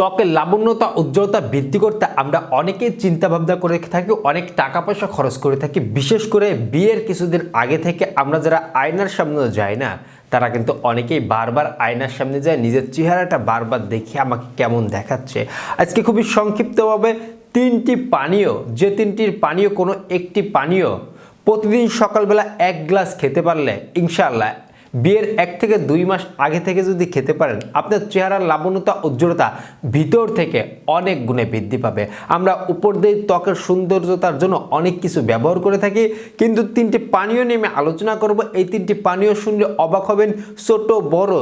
ত্বকের লাবণ্যতা, উজ্জ্বলতা বৃদ্ধি করতে আমরা অনেকেই চিন্তা ভাবনা করে থাকি, অনেক টাকা পয়সা খরচ করে থাকি। বিশেষ করে বিয়ের কিছুদিন আগে থেকে আমরা যারা আয়নার সামনে যাই না, তারা কিন্তু অনেকেই বারবার আয়নার সামনে যায়, নিজের চেহারাটা বারবার দেখে আমাকে কেমন দেখাচ্ছে। আজকে খুবই সংক্ষিপ্তভাবে তিনটি পানীয়, যে তিনটির পানীয় কোনো একটি পানীয় প্রতিদিন সকালবেলা এক গ্লাস খেতে পারলে ইনশাআল্লাহ বিয়ের এক থেকে দুই মাস আগে থেকে যদি খেতে পারেন, আপনার চেহারার লাবণ্যতা উজ্জ্বলতা ভিতর থেকে অনেক গুণে বৃদ্ধি পাবে। আমরা উপর দিয়ে ত্বকের সৌন্দর্যতার জন্য অনেক কিছু ব্যবহার করে থাকি, কিন্তু তিনটি পানীয় নিয়ে আলোচনা করব। এই তিনটি পানীয় শুনলে অবাক হবেন ছোট, বড়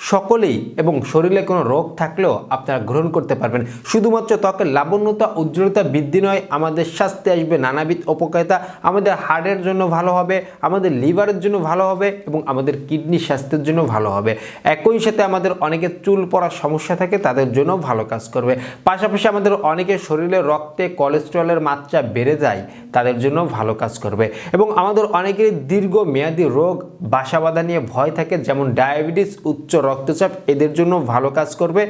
সকলেই এবং শরীরে কোনো রোগ থাকলেও আপনারা গ্রহণ করতে পারবেন। শুধুমাত্র ত্বকের লাবণ্যতা, উজ্জ্বলতা বৃদ্ধি নয়, আমাদের স্বাস্থ্যে আসবে নানাবিধ উপকারিতা। আমাদের হার্টের জন্য ভালো হবে, আমাদের লিভারের জন্য ভালো হবে এবং আমাদের কিডনি স্বাস্থ্যের জন্য ভালো হবে। একই সাথে আমাদের অনেকের চুল পড়ার সমস্যা থাকে, তাদের জন্য ভালো কাজ করবে। পাশাপাশি আমাদের অনেকের শরীরে রক্তে কোলেস্ট্রলের মাত্রা বেড়ে যায়, তাদের জন্য ভালো কাজ করবে। এবং আমাদের অনেকের দীর্ঘ মেয়াদী রোগ, বাসা বাঁধা নিয়ে ভয় থাকে, যেমন ডায়াবেটিস, উচ্চ রক্তচাপ এদের জন্য ভালো কাজ করবে।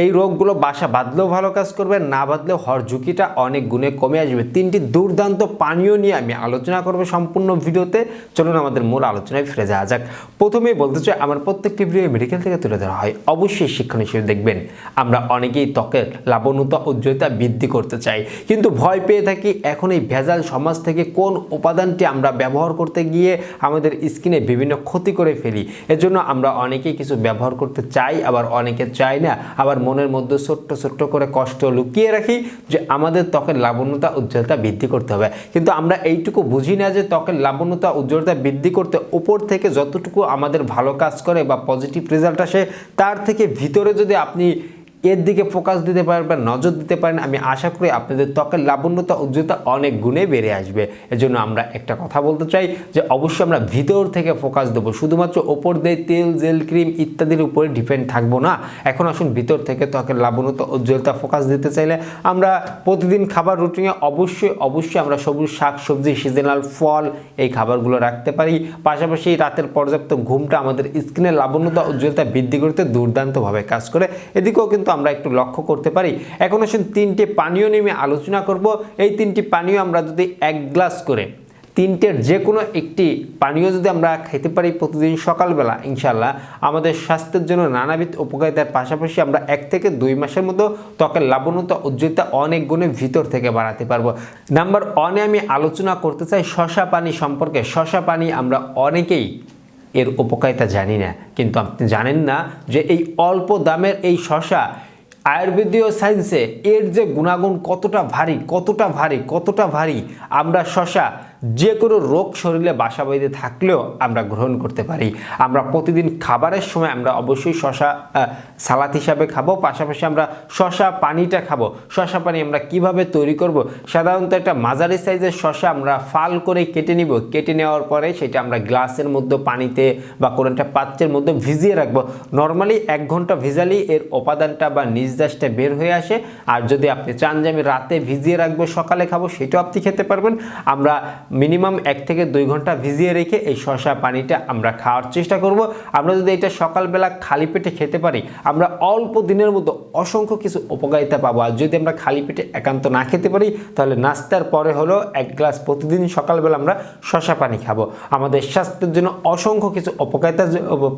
এই রোগগুলো বাসা বাঁধলেও ভালো কাজ করবে, না বাঁধলেও হর ঝুঁকিটা অনেক গুণে কমে আসবে। তিনটি দুর্দান্ত পানীয় নিয়ে আমি আলোচনা করব সম্পূর্ণ ভিডিওতে। চলুন আমাদের মূল আলোচনায় ফিরে যাওয়া যাক। প্রথমেই বলতে চাই, আমার প্রত্যেকটি ভিডিও মেডিকেল থেকে তুলে ধরা হয়। অবশ্যই শিক্ষণ হিসেবে দেখবেন, আমরা অনেকেই ত্বকের লাবণ্যতা উজ্জ্বলতা বৃদ্ধি করতে চাই। কিন্তু ভয় পেয়ে থাকি এখন এই ভেজাল সমাজ থেকে কোন উপাদানটি আমরা ব্যবহার করতে গিয়ে আমাদের স্কিনে বিভিন্ন ক্ষতি করে ফেলি। এজন্য আমরা অনেকেই কিছু ব্যবহার করতে চাই, আবার অনেকে চাই না, আবার মনের মধ্যে ছোট্ট ছোট্ট করে কষ্ট লুকিয়ে রাখি যে আমাদের ত্বকের লাবণ্যতা, উজ্জ্বলতা বৃদ্ধি করতে হবে। কিন্তু আমরা এইটুকু বুঝি না যে ত্বকের লাবণ্যতা, উজ্জ্বলতা বৃদ্ধি করতে উপর থেকে যতটুকু আমাদের ভালো কাজ করে বা পজিটিভ রেজাল্ট আসে, তার থেকে ভিতরে যদি আপনি এর দিকে ফোকাস দিতে পারেন বা নজর দিতে পারেন, আমি আশা করি আপনাদের ত্বকের লাবণ্যতা, উজ্জ্বলতা অনেক গুণে বেড়ে আসবে। এজন্য আমরা একটা কথা বলতে চাই যে অবশ্যই আমরা ভিতর থেকে ফোকাস দেবো। শুধুমাত্র ওপর দিয়ে তেল, জেল, ক্রিম ইত্যাদির উপরে ডিপেন্ড থাকব না। এখন আসুন ভিতর থেকে ত্বকের লাবণ্যতা, উজ্জ্বলতা ফোকাস দিতে চাইলে আমরা প্রতিদিন খাবার রুটিনে অবশ্যই অবশ্যই আমরা সবুজ শাক, সবজি সিজনাল ফল এই খাবারগুলো রাখতে পারি। পাশাপাশি রাতের পর্যাপ্ত ঘুমটা আমাদের স্কিনের লাবণ্যতা, উজ্জ্বলতা বৃদ্ধি করতে দুর্দান্তভাবে কাজ করে। এদিকেও কিন্তু আমরা একটু লক্ষ্য করতে পারি। এখন আসুন তিনটে পানীয় নিয়ে আলোচনা করব। এই তিনটি পানীয় আমরা যদি এক গ্লাস করে, তিনটের যে কোনো একটি পানীয় যদি আমরা খেতে পারি প্রতিদিন সকালবেলা ইনশাল্লাহ আমাদের স্বাস্থ্যের জন্য নানাবিধ উপকারিতার পাশাপাশি আমরা এক থেকে দুই মাসের মতো ত্বকের লাবণ্যতা, উজ্জ্বলতা অনেক গুণে ভিতর থেকে বাড়াতে পারব। নাম্বার ওয়ানে আমি আলোচনা করতে চাই শশা পানি সম্পর্কে। শশা পানি আমরা অনেকেই এর উপকারিতা জানি না। কিন্তু আপনি জানেন না যে এই অল্প দামের এই শশা আয়ুর্বেদীয় সায়েন্সে এর যে গুণাগুণ কতটা ভারী কতটা ভারী কতটা ভারী, আমরা শশা যে কোনো রোগ শরীরে বাসা বাঁধে থাকলেও আমরা গ্রহণ করতে পারি। আমরা প্রতিদিন খাবারের সময় আমরা অবশ্যই শশা সালাদ হিসাবে খাব, পাশাপাশি আমরা শশা পানিটা খাব। শশা পানি আমরা কীভাবে তৈরি করব? সাধারণত একটা মাঝারি সাইজের শশা আমরা ফাল করে কেটে নিব। কেটে নেওয়ার পরে সেটা আমরা গ্লাসের মধ্যে পানিতে বা কোনো একটা পাত্রের মধ্যে ভিজিয়ে রাখব। নর্মালি এক ঘণ্টা ভিজালেই এর উপাদানটা বা নির্যাসটা বের হয়ে আসে। আর যদি আপনি চান যে আমি রাতে ভিজিয়ে রাখব, সকালে খাব, সেটাও আপনি খেতে পারবেন। আমরা মিনিমাম এক থেকে দুই ঘণ্টা ভিজিয়ে রেখে এই শশা পানিটা আমরা খাওয়ার চেষ্টা করব। আমরা যদি এটা সকালবেলা খালি পেটে খেতে পারি, আমরা অল্প দিনের মধ্যে অসংখ্য কিছু উপকারিতা পাবো। আর যদি আমরা খালি পেটে একান্ত না খেতে পারি, তাহলে নাস্তার পরে হলো এক গ্লাস প্রতিদিন সকালবেলা আমরা শশা পানি খাব। আমাদের স্বাস্থ্যের জন্য অসংখ্য কিছু উপকারিতার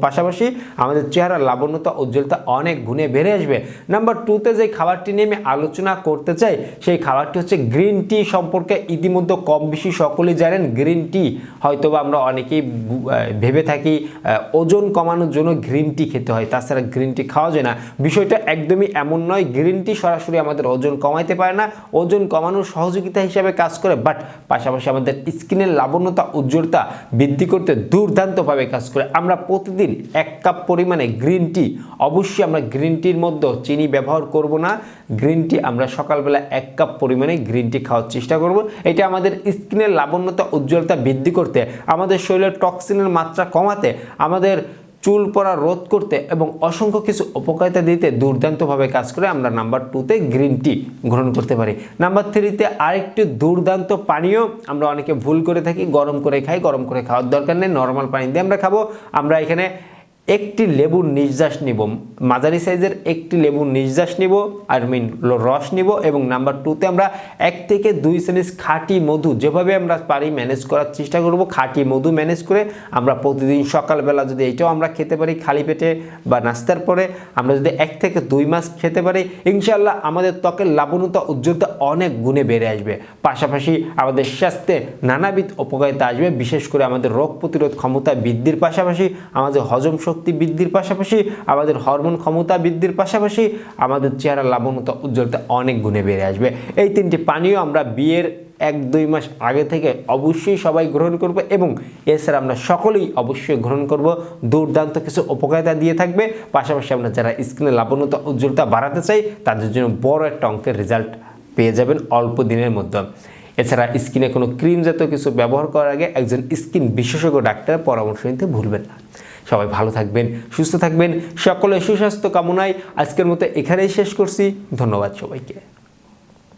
পাশাপাশি আমাদের চেহারার লাবণ্যতা, উজ্জ্বলতা অনেক গুণে বেড়ে আসবে। নাম্বার টুতে যে খাবারটি নিয়ে আমি আলোচনা করতে চাই, সেই খাবারটি হচ্ছে গ্রিন টি সম্পর্কে ইতিমধ্যে কম বেশি সকলেই জানেন গ্রিন টি হয়তোবা আমরা অনেকেই ভেবে থাকি ওজন কমানোর জন্য গ্রিন টি খেতে হয়, তাছাড়া গ্রিন টি খাওয়া যায় না। বিষয়টা একদমই এমন নয় গ্রিন টি সরাসরি আমাদের ওজন কমাইতে পারে না, ওজন কমানোর সহযোগিতা হিসাবে কাজ করে বাট পাশাপাশি আমাদের স্কিনের লাবণ্যতা, উজ্জ্বলতা বৃদ্ধি করতে দুর্দান্তভাবে কাজ করে। আমরা প্রতিদিন এক কাপ পরিমাণে গ্রিন টি অবশ্যই আমরা গ্রিন টির মধ্যে চিনি ব্যবহার করব না গ্রিন টি আমরা সকালবেলা এক কাপ পরিমাণে গ্রিন টি খাওয়ার চেষ্টা করব। এটা আমাদের স্কিনের লাবণ্যতা উজ্জ্বলতা বৃদ্ধি করতে, আমাদের শরীরের টক্সিনের মাত্রা কমাতে, আমাদের চুল পড়া রোধ করতে এবং অসংখ্য কিছু উপকারিতা দিতে দুর্দান্তভাবে কাজ করে আমরা নাম্বার টুতে গ্রিন টি গ্রহণ করতে পারি। নাম্বার থ্রিতে আরেকটি দুর্দান্ত পানীয় আমরা অনেকে ভুল করে থাকি, গরম করে খাই, গরম করে খাওয়ার দরকার নেই নর্মাল পানি দিয়ে আমরা খাব। আমরা এখানে একটি লেবুর নিঃশ্বাস নিব, মাঝারি সাইজের একটি লেবুর নিঃশ্বাস নিব, আর মিন রস নিব এবং নাম্বার টুতে আমরা এক থেকে দুই চামচ খাঁটি মধু যেভাবে আমরা পারি ম্যানেজ করার চেষ্টা করব, খাঁটি মধু ম্যানেজ করে আমরা প্রতিদিন সকালবেলা যদি এইটাও আমরা খেতে পারি খালি পেটে বা নাস্তার পরে, আমরা যদি এক থেকে দুই মাস খেতে পারি ইনশাল্লাহ আমাদের ত্বকের লাবণতা উজ্জ্বলতা অনেক গুণে বেড়ে আসবে। পাশাপাশি আমাদের স্বাস্থ্যে নানাবিধ উপকারিতা আসবে, বিশেষ করে আমাদের রোগ প্রতিরোধ ক্ষমতা বৃদ্ধির পাশাপাশি আমাদের হজম শক্তি বৃদ্ধির পাশাপাশি আমাদের হরমোন ক্ষমতা বৃদ্ধির পাশাপাশি আমাদের চেহারা লাবণতা উজ্জ্বলতা অনেক গুণে বেড়ে আসবে। এই তিনটি পানীয় আমরা বিয়ের এক, দুই মাস আগে থেকে অবশ্যই সবাই গ্রহণ করব এবং এছাড়া আমরা সকলেই অবশ্যই গ্রহণ করব। দুর্দান্ত কিছু উপকারিতা দিয়ে থাকবে। পাশাপাশি আমরা যারা স্কিনে লাবণতা উজ্জ্বলতা বাড়াতে চাই, তাদের জন্য বড় একটা অঙ্কের রেজাল্ট পেয়ে যাবেন অল্প দিনের মধ্যে। এছাড়া স্কিনে কোনো ক্রিম জাতীয় কিছু ব্যবহার করার আগে একজন স্কিন বিশেষজ্ঞ ডাক্তারের পরামর্শ নিতে ভুলবেন না। সবাই ভালো থাকবেন, সুস্থ থাকবেন, সকলের সুস্বাস্থ্য কামনায় আজকের মতো এখানেই শেষ করছি, ধন্যবাদ সবাইকে।